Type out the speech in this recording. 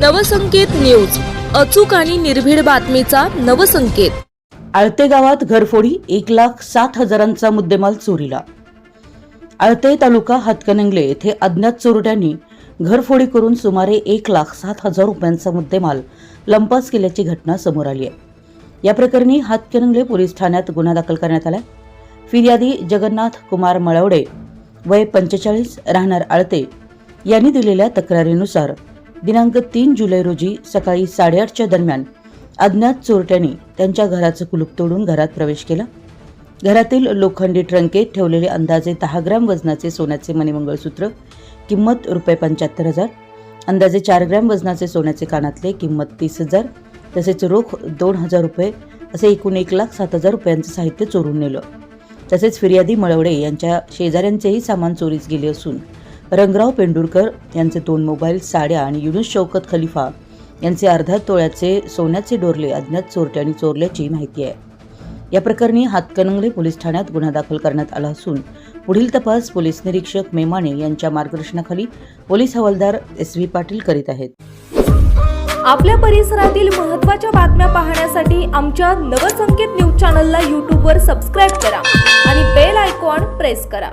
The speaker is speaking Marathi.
नवसंकेत न्यूज. अचूक आणि निर्भीड बातमीचा नवसंकेत. आळते गावात घरफोडी एक लाख सात हजारांचा मुद्देमाल चोरीला. आळते तालुका हातकणंगले येथे अज्ञात चोरट्यांनी घरफोडी करून सुमारे एक लाख सात हजार रुपयांचा मुद्देमाल लंपास केल्याची घटना समोर आली आहे. या प्रकरणी हातकणंगले पोलीस ठाण्यात गुन्हा दाखल करण्यात आला फिर्यादी जगन्नाथ कुमार मळवडे वय पंचेचाळीस राहणार आळते यांनी दिलेल्या तक्रारीनुसार दिनांक तीन जुलै रोजी सकाळी साडेआठच्या दरम्यान अज्ञात चोरट्यांनी त्यांच्या घराचं कुलूप तोडून घरात प्रवेश केला. घरातील लोखंडी ट्रंकेत ठेवलेले अंदाजे दहा ग्रॅम वजनाचे सोन्याचे मणिमंगळसूत्र किंमत रुपये पंच्याहत्तर हजार. अंदाजे चार ग्रॅम वजनाचे सोन्याचे कानातले किंमत तीस हजार. तसेच रोख दोन हजार रुपये असे एकूण एक लाख सात हजार रुपयांचं साहित्य चोरून नेलं. तसेच फिर्यादी मळवडे यांच्या शेजाऱ्यांचेही सामान चोरीस गेले असून रंगराव पेंडुरकर यांचे दोन मोबाईल साड्या आणि युनुस शौकत खलिफा यांचे अर्ध्या तोळ्याचे सोन्याचे डोरले अज्ञात चोरट्यांनी चोरल्याची माहिती आहे. या प्रकरणी हातकणंगले पोलीस ठाण्यात गुन्हा दाखल करण्यात आला असून पुढील तपास पोलीस निरीक्षक मेमाने यांच्या मार्गदर्शनाखाली पोलीस हवालदार एस व्ही पाटील करीत आहेत. आपल्या परिसरातील महत्त्वाच्या बातम्या पाहण्यासाठी आमच्या नवसंकेत न्यूज चॅनलला यूट्यूबवर सबस्क्राईब करा आणि बेल आयकॉन प्रेस करा.